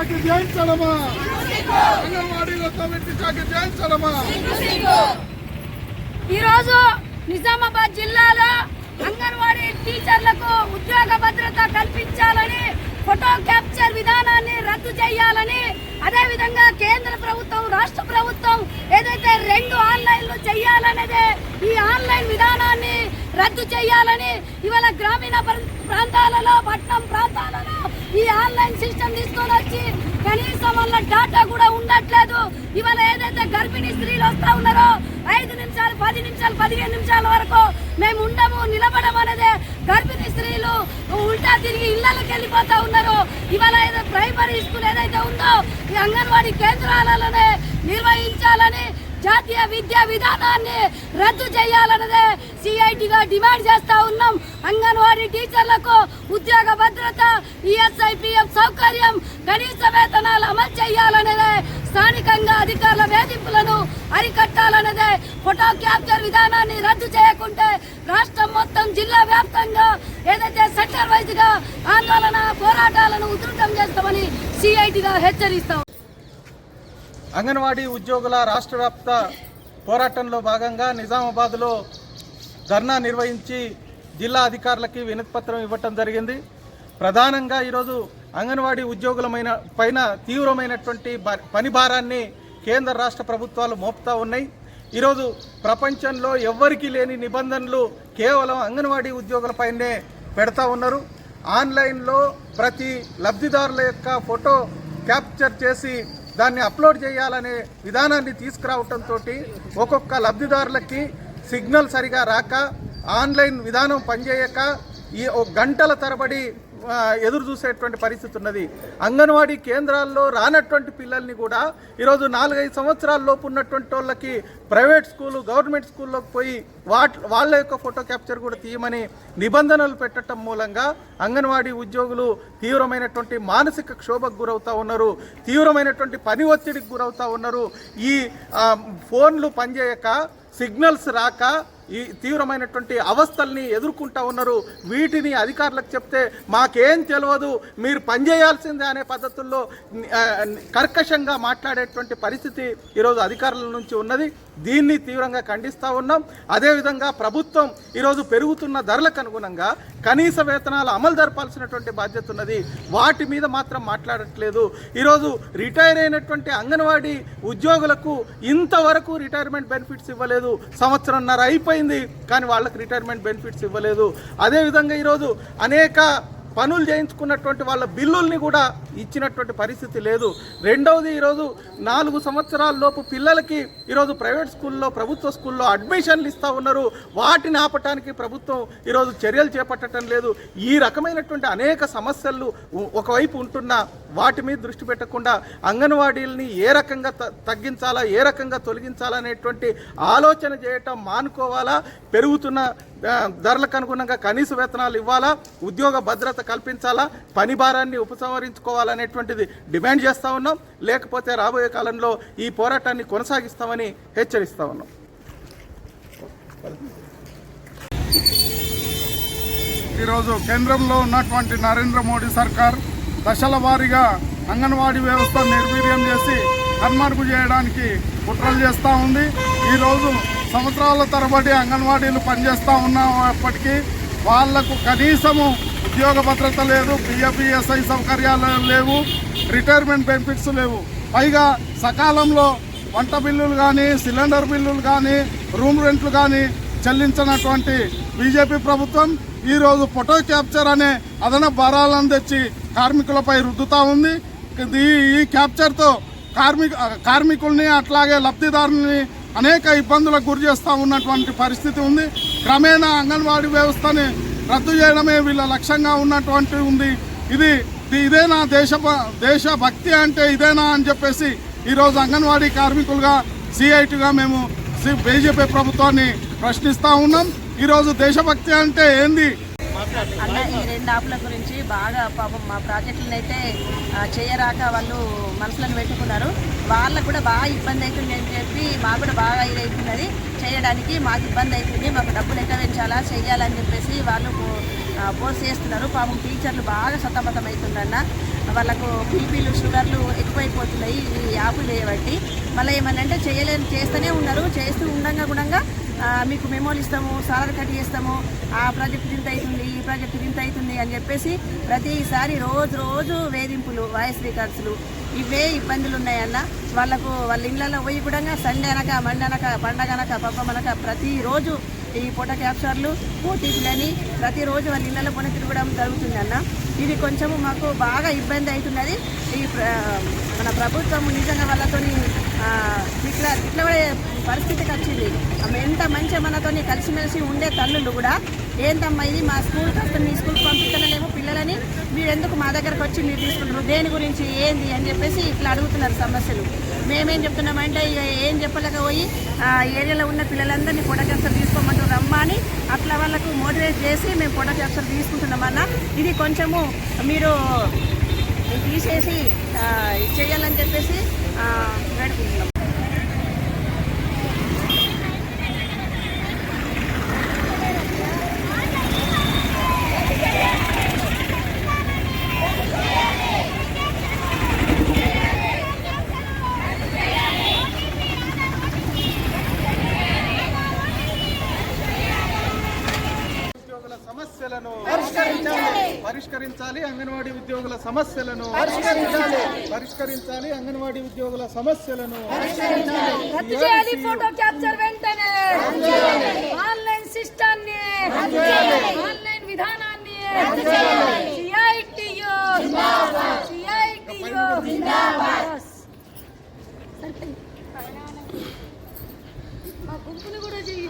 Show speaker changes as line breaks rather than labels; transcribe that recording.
చేయించడమా అంగన్వాడీలతో పెట్టి చాకరీ చేయించడమా
ఈరోజు నిజామాబాద్ జిల్లాలో అంగన్వాడీ టీచర్లకు ఉద్యోగ భద్రత కల్పించాలని ఫోటో క్యాప్చర్ విధానాన్ని రద్దు చేయాలని అదే విధంగా కేంద్ర ప్రభుత్వం రాష్ట్ర ప్రభుత్వం ఏదైతే రెండు ఆన్లైన్లు చేయాలనేదే ఈ ఆన్లైన్ విధానాన్ని రద్దు చేయాలని ఇవాళ గ్రామీణ ప్రాంతాలలో పట్టణం ప్రాంతాలలో ఈ ఆన్లైన్ సిస్టమ్ తీసుకొని వచ్చి కనీసం వల్ల డాటా కూడా ఉండట్లేదు. ఇవాళ ఏదైతే గర్భిణీ స్త్రీలు వస్తా ఉన్నారో ఐదు నిమిషాలు పది నిమిషాలు పదిహేను నిమిషాల వరకు మేము ఉండము నిలబడము అనేది గర్భిణీ స్త్రీలు ఉల్టా తిరిగి ఇళ్ళకి వెళ్ళిపోతా ఉన్నారు. ఇవాళ ఏదో ప్రైమరీ స్కూల్ ఏదైతే ఉందో ఈ అంగన్వాడీ కేంద్రాలలోనే నిర్వహించాలని జాతీయ విద్యా విధానాన్ని రద్దు చేయాలన్నదే సిఐటిగా డిమాండ్ చేస్తా ఉన్నాం. అంగన్వాడీ టీచర్లకు ఉద్యోగ భద్రత ఈఎస్ఐపిఎఫ్ సౌకర్యం కనీస వేతనాలు అమలు చేయాలన్నదే స్థానికంగా అధికారుల వేధింపులను అరికట్టాలన్నదే ఫోటో క్యాప్చర్ విధానాన్ని రద్దు చేయకుంటే రాష్ట్రం మొత్తం జిల్లా వ్యాప్తంగా ఏదైతే సెక్టర్ వైజ్గా ఆందోళన పోరాటాలను ఉధృతం చేస్తాం సిఐటిగా హెచ్చరిస్తాం.
అంగన్వాడీ ఉద్యోగుల రాష్ట్ర వ్యాప్త పోరాటంలో భాగంగా నిజామాబాద్లో ధర్నా నిర్వహించి జిల్లా అధికారులకి వినతిపత్రం ఇవ్వటం జరిగింది. ప్రధానంగా ఈరోజు అంగన్వాడీ ఉద్యోగులమైన పైన తీవ్రమైనటువంటి బ- పని భారాన్ని కేంద్ర రాష్ట్ర ప్రభుత్వాలు మోపుతా ఉన్నాయి. ఈరోజు ప్రపంచంలో ఎవ్వరికీ లేని నిబంధనలు కేవలం అంగన్వాడీ ఉద్యోగులపైనే పెడతా ఉన్నారు. ఆన్లైన్లో ప్రతి లబ్ధిదారుల యొక్క ఫోటో క్యాప్చర్ చేసి దాన్ని అప్లోడ్ చేయాలనే విధానాన్ని తీసుకురావటంతో ఒక్కొక్క లబ్ధిదారులకి సిగ్నల్ సరిగా రాక ఆన్లైన్ విధానం పనిచేయక ఈ ఒక గంటల తరబడి ఎదురు చూసేటువంటి పరిస్థితి ఉన్నది. అంగన్వాడీ కేంద్రాల్లో రానటువంటి పిల్లల్ని కూడా ఈరోజు నాలుగైదు సంవత్సరాల లోపు ఉన్నటువంటి వాళ్ళకి ప్రైవేట్ స్కూలు గవర్నమెంట్ స్కూల్లోకి పోయి వాట్ వాళ్ళ యొక్క ఫోటో క్యాప్చర్ కూడా తీయమని నిబంధనలు పెట్టడం మూలంగా అంగన్వాడీ ఉద్యోగులు తీవ్రమైనటువంటి మానసిక క్షోభకు గురవుతూ ఉన్నారు. తీవ్రమైనటువంటి పని ఒత్తిడికి గురవుతూ ఉన్నారు. ఈ ఫోన్లు పనిచేయక సిగ్నల్స్ రాక ఈ తీవ్రమైనటువంటి అవస్థల్ని ఎదుర్కొంటా ఉన్నారు. వీటిని అధికారులకు చెప్తే మాకేం తెలియదు మీరు పనిచేయాల్సిందే అనే పద్ధతుల్లో కర్కశంగా మాట్లాడేటువంటి పరిస్థితి ఈరోజు అధికారుల నుంచి ఉన్నది. దీన్ని తీవ్రంగా ఖండిస్తూ ఉన్నాం. అదేవిధంగా ప్రభుత్వం ఈరోజు పెరుగుతున్న ధరలకు అనుగుణంగా కనీస వేతనాలు అమలు జరపాల్సినటువంటి బాధ్యత ఉన్నది. వాటి మీద మాత్రం మాట్లాడట్లేదు. ఈరోజు రిటైర్ అయినటువంటి అంగన్వాడీ ఉద్యోగులకు ఇంతవరకు రిటైర్మెంట్ బెనిఫిట్స్ ఇవ్వలేదు. సంవత్సరంన్నర అయిపోయి అయింది కానీ వాళ్ళకి రిటైర్మెంట్ బెనిఫిట్స్ ఇవ్వలేదు. అదేవిధంగా ఈరోజు అనేక పనులు చేయించుకున్నటువంటి వాళ్ళ బిల్లుల్ని కూడా ఇచ్చినటువంటి పరిస్థితి లేదు. రెండవది ఈరోజు నాలుగు సంవత్సరాల లోపు పిల్లలకి ఈరోజు ప్రైవేట్ స్కూల్లో ప్రభుత్వ స్కూల్లో అడ్మిషన్లు ఇస్తూ ఉన్నారు. వాటిని ఆపటానికి ప్రభుత్వం ఈరోజు చర్యలు చేపట్టడం లేదు. ఈ రకమైనటువంటి అనేక సమస్యలు ఒకవైపు ఉంటున్నా వాటి మీద దృష్టి పెట్టకుండా అంగన్వాడీలని ఏ రకంగా తగ్గించాలా ఏ రకంగా తొలగించాలనేటువంటి ఆలోచన చేయటం మానుకోవాలా పెరుగుతున్న ధరలకు అనుగుణంగా కనీస వేతనాలు ఇవ్వాలా ఉద్యోగ భద్రత కల్పించాలా? పని భారాన్ని ఉపసంహరించుకోవాలనేటువంటిది డిమాండ్ చేస్తూ ఉన్నాం. లేకపోతే రాబోయే కాలంలో ఈ పోరాటాన్ని కొనసాగిస్తామని హెచ్చరిస్తా ఉన్నాం.
ఈరోజు కేంద్రంలో ఉన్నటువంటి నరేంద్ర మోడీ సర్కార్ దశల వారీగా అంగన్వాడీ వ్యవస్థ నిర్వీర్యం చేసి కన్మరుగు చేయడానికి కుట్రలు చేస్తూ ఉంది. ఈరోజు సంవత్సరాల తరబడి అంగన్వాడీలు పనిచేస్తూ ఉన్నప్పటికీ వాళ్ళకు కనీసము ఉద్యోగ భద్రత లేదు పిఎఫ్ఈఎస్ఐ సౌకర్యాలు లేవు రిటైర్మెంట్ బెనిఫిట్స్ లేవు. పైగా సకాలంలో వంట బిల్లులు కానీ సిలిండర్ బిల్లులు కానీ రూమ్ రెంట్లు కానీ చెల్లించినటువంటి బీజేపీ ప్రభుత్వం ఈరోజు ఫోటో క్యాప్చర్ అనే అదన భారాలను తెచ్చి కార్మికులపై రుద్దుతూ ఉంది. ఈ క్యాప్చర్తో కార్మిక కార్మికుల్ని అట్లాగే లబ్ధిదారుని అనేక ఇబ్బందులకు గురి చేస్తూ ఉన్నటువంటి పరిస్థితి ఉంది. క్రమేణా అంగన్వాడీ వ్యవస్థని రద్దు చేయడమే వీళ్ళ లక్ష్యంగా ఉన్నటువంటి ఉంది. ఇది ఇదేనా దేశ దేశభక్తి అంటే ఇదేనా అని చెప్పేసి ఈరోజు అంగన్వాడీ కార్మికులుగా సిఐటిగా మేము సి- బీజేపీ ప్రభుత్వాన్ని ప్రశ్నిస్తూ ఉన్నాం. ఈరోజు దేశభక్తి అంటే ఏంది?
అన్న ఈ రెండు ఆపుల గురించి బాగా పాపం మా ప్రాజెక్టులను అయితే చేయరాక వాళ్ళు మనసులను పెట్టుకున్నారు. వాళ్ళకు కూడా బాగా ఇబ్బంది అవుతుంది అని చెప్పి మాకు కూడా బాగా ఇది అవుతున్నది. చేయడానికి మాకు ఇబ్బంది అవుతుంది. మాకు డబ్బులు ఎక్కడ పెంచాలా చేయాలని చెప్పేసి వాళ్ళు పో- పోస్ట్ చేస్తున్నారు. పాపం టీచర్లు బాగా సతమతం అవుతుందన్న వాళ్ళకు బీపీలు షుగర్లు ఎక్కువైపోతున్నాయి ఈ యాప్లు చేయబట్టి మళ్ళీ ఏమనంటే చేయలేని చేస్తూనే ఉన్నారు. చేస్తూ ఉండంగా గుణంగా మీకు మెమోలు ఇస్తాము సాలరీ కట్ చేస్తాము ఆ ప్రాజెక్ట్ ఇంత అవుతుంది ఈ ప్రాజెక్ట్ ఇంత అవుతుంది అని చెప్పేసి ప్రతిసారి రోజు రోజు వేధింపులు వాయిస్ రికార్డ్స్లు. ఇవే ఇబ్బందులు ఉన్నాయన్న. వాళ్ళకు వాళ్ళ ఇళ్ళలో పోయి కూడా సండే అనక మండే అనక పండగ అనక పబ్బం అనక ప్రతిరోజు ఈ ఫోటో క్యాప్చర్లు ఓటీపీలని ప్రతిరోజు వాళ్ళ ఇళ్ళలో పొన తిరగడం జరుగుతుంది అన్న ఇది కొంచెము మాకు బాగా ఇబ్బంది అవుతున్నది. ఈ మన ప్రభుత్వం నిజంగా వాళ్ళతోని ఇట్లా ఇట్లా కూడా పరిస్థితికి వచ్చింది. ఎంత మంచిగా మనతోని కలిసిమెలిసి ఉండే తల్లులు కూడా ఏంటమ్మా ఇది? మా స్కూల్ వస్తే మీ స్కూల్కి పంపించలేము పిల్లలని. మీరు ఎందుకు మా దగ్గరకు వచ్చి మీరు తీసుకుంటారు దేని గురించి? ఏంది? అని చెప్పేసి ఇట్లా అడుగుతున్నారు సమస్యలు. మేమేం చెప్తున్నామంటే ఇక ఏం చెప్పలేకపోయి ఆ ఏరియాలో ఉన్న పిల్లలందరినీ పొడ తీసుకోమంటారు రమ్మా అని అట్లా వాళ్ళకు మోటివేట్ చేసి మేము పొడ తీసుకుంటున్నామన్నా. ఇది కొంచెము మీరు తీసేసి చేయాలని చెప్పేసి ఆ, వేడుకుంటున్నాం
ఉద్యోగుల సమస్యలను పరిష్కరించాలి అంగన్వాడీ ఉద్యోగుల సమస్యలను పరిష్కరించాలి. అంగన్వాడీ ఉద్యోగుల సమస్యలను
రద్దు చేయాలి ఫోటో క్యాప్చర్ వెంటనే. ఆన్లైన్ సిస్టాన్ని ఆన్లైన్ విధానాన్ని సిఐటియు సిఐటియు మా గుంపులు కూడా చెయ్యి.